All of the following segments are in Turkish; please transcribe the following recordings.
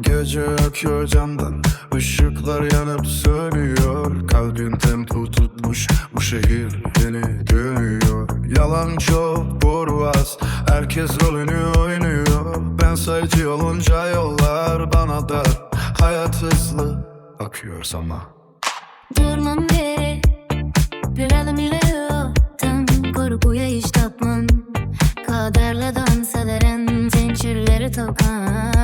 Gece akıyor camdan ışıklar yanıp sönüyor. Kalbin tempo tutmuş Bu şehir beni dönüyor Yalan çok burvaz Herkes rolünü oynuyor. Ben sayıcı olunca yollar bana da Hayat hızlı akıyor sana. Durmam geri Bir adım yürüyordum Korkuya hiç tapmam. Kaderle dans ederim Zincirleri takan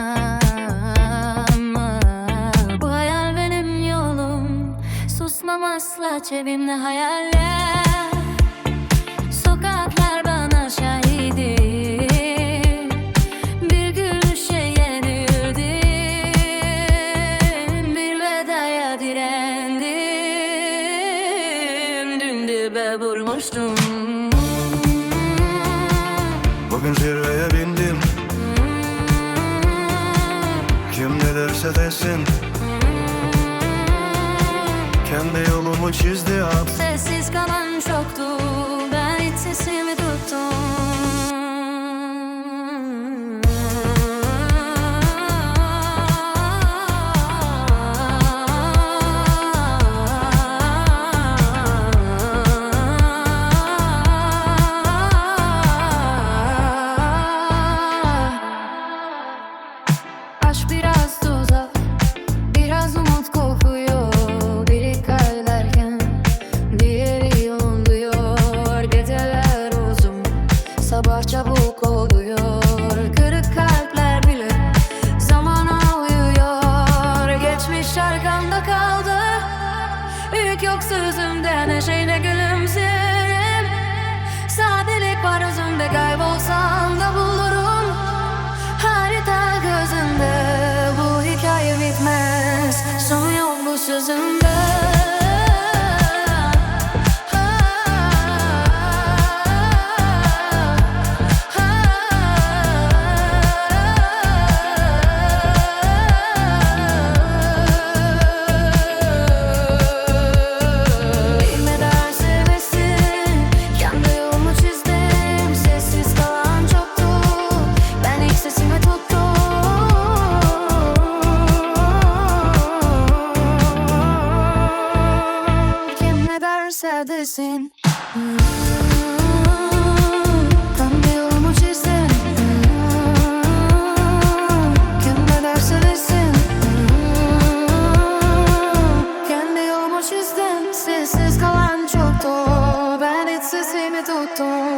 cebimde hayaller. Sokaklar bana şahidim Bir gülüşe yenildim Bir vedaya direndim. Dün dibe vurmuştum. Bugün zirveye bindim. Kim ne derse desin Kendi yolumu çizdi at. Sessiz kalan çoktu yok bu çizdim Sessiz kalan çoktu. Ben hiç sesimi tuttum